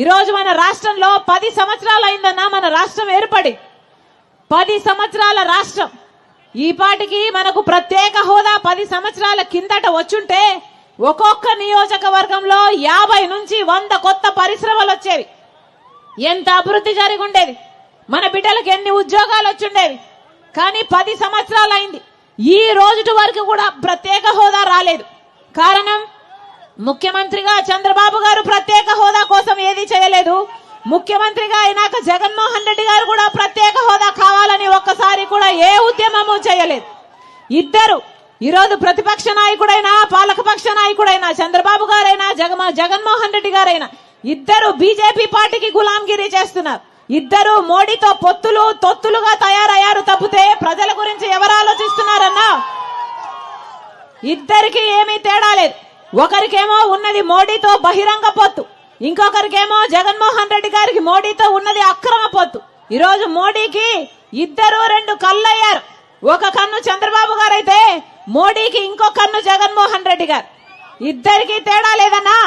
ఈరోజు మన రాష్ట్రంలో పది సంవత్సరాలు అయిందన్నా మన రాష్ట్రం ఏర్పడి. పది సంవత్సరాల రాష్ట్రం. ఈ పాటికి మనకు ప్రత్యేక హోదా పది సంవత్సరాల కిందట వచ్చుంటే ఒక్కొక్క నియోజకవర్గంలో యాభై నుంచి వంద కొత్త పరిశ్రమలు వచ్చేవి. ఎంత అభివృద్ధి జరిగి ఉండేది మన బిడ్డలకు ఎన్ని ఉద్యోగాలు వచ్చుండేవి. కానీ పది సంవత్సరాలు అయింది. ఈ రోజుటి వరకు కూడా ప్రత్యేక హోదా రాలేదు. కారణం ముఖ్యమంత్రిగా చంద్రబాబు గారు ప్రత్యేక హోదా కోసం ముఖ్యమంత్రిగా అయినాక జగన్మోహన్ రెడ్డి గారు కూడా ప్రత్యేక హోదా కావాలని ఒక్కసారి కూడా ఏ ఉద్యమము చేయలేదు. ఇద్దరు ఈరోజు ప్రతిపక్ష నాయకుడైనా పాలకపక్ష నాయకుడైనా చంద్రబాబు గారైనా జగమ జగన్మోహన్ రెడ్డి గారైనా ఇద్దరు బీజేపీ పార్టీకి గులాంగిరి చేస్తున్నారు. ఇద్దరు మోడీతో పొత్తులు తొత్తులుగా తయారయ్యారు తప్పితే ప్రజల గురించి ఎవరు ఆలోచిస్తున్నారన్నా? ఇద్దరికి ఏమీ తేడా లేదు. ఒకరికేమో ఉన్నది మోడీతో బహిరంగ పొత్తు. ఇంకొకరికేమో జగన్మోహన్ రెడ్డి గారికి మోడీతో ఉన్నది అక్రమ పొత్తు. ఈరోజు మోడీకి ఇద్దరు రెండు కళ్ళు అయ్యారు ఒక కన్ను చంద్రబాబు గారు అయితే మోడీకి ఇంకో కన్ను జగన్మోహన్ రెడ్డి గారు. ఇద్దరికి తేడా లేదన్నా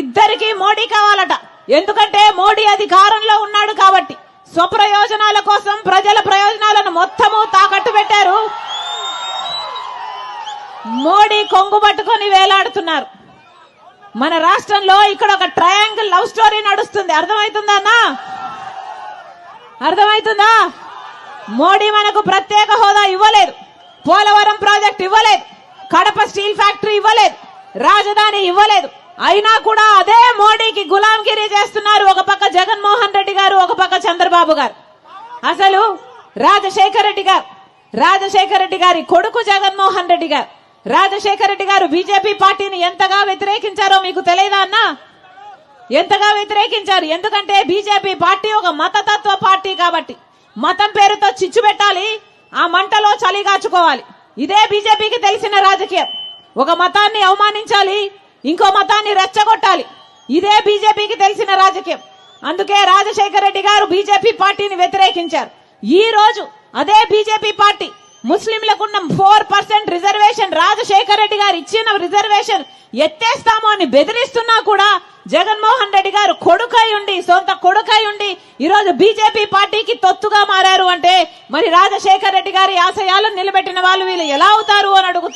ఇద్దరికి మోడీ కావాలట. ఎందుకంటే మోడీ అధికారంలో ఉన్నాడు కాబట్టి స్వప్రయోజనాల కోసం ప్రజల ప్రయోజనాలను మొత్తము తాకట్టు పెట్టారు. మోడీ కొంగు పట్టుకొని వేలాడుతున్నారు. మన రాష్ట్రంలో ఇక్కడ ఒక ట్రయాంగిల్ లవ్ స్టోరీ నడుస్తుంది. అర్థమవుతుందా అన్నా? అర్థమవుతుందా మోడీ మనకు ప్రత్యేక హోదా ఇవ్వలేదు. పోలవరం ప్రాజెక్ట్ ఇవ్వలేదు. కడప స్టీల్ ఫ్యాక్టరీ ఇవ్వలేదు. రాజధాని ఇవ్వలేదు. అయినా కూడా అదే మోడీకి గులాంగిరి చేస్తున్నారు ఒక పక్క జగన్మోహన్ రెడ్డి గారు ఒక పక్క చంద్రబాబు గారు. అసలు రాజశేఖర రెడ్డి గారు రాజశేఖర రెడ్డి గారి కొడుకు జగన్మోహన్ రెడ్డి గారు. రాజశేఖర రెడ్డి గారు బీజేపీ పార్టీని ఎంతగా వ్యతిరేకించారో మీకు తెలియదా అన్నా? ఎంతగా వ్యతిరేకించారు? ఎందుకంటే బీజేపీ పార్టీ ఒక మతతత్వ పార్టీ కాబట్టి. మతం పేరుతో చిచ్చు పెట్టాలి ఆ మంటలో చలిగాచుకోవాలి ఇదే బీజేపీకి తెలిసిన రాజకీయం. ఒక మతాన్ని అవమానించాలి ఇంకో మతాన్ని రెచ్చగొట్టాలి. ఇదే బీజేపీకి తెలిసిన రాజకీయం. అందుకే రాజశేఖర రెడ్డి గారు బీజేపీ పార్టీని వ్యతిరేకించారు. ఈ రోజు అదే BJP party ముస్లింలకున్న four percent reservation Rajasekhar Reddy garu ఇచ్చిన రిజర్వేషన్ ఎత్తేస్తాము అని బెదిరిస్తున్నా కూడా జగన్మోహన్ రెడ్డి గారు కొడుకై ఉండి సొంత కొడుకై ఉండి ఈరోజు బీజేపీ పార్టీకి తొత్తుగా మారారు అంటే మరి రాజశేఖర్ రెడ్డి గారి ఆశయాలను నిలబెట్టిన వాళ్ళు వీళ్ళు ఎలా అవుతారు అని అడుగుతున్నా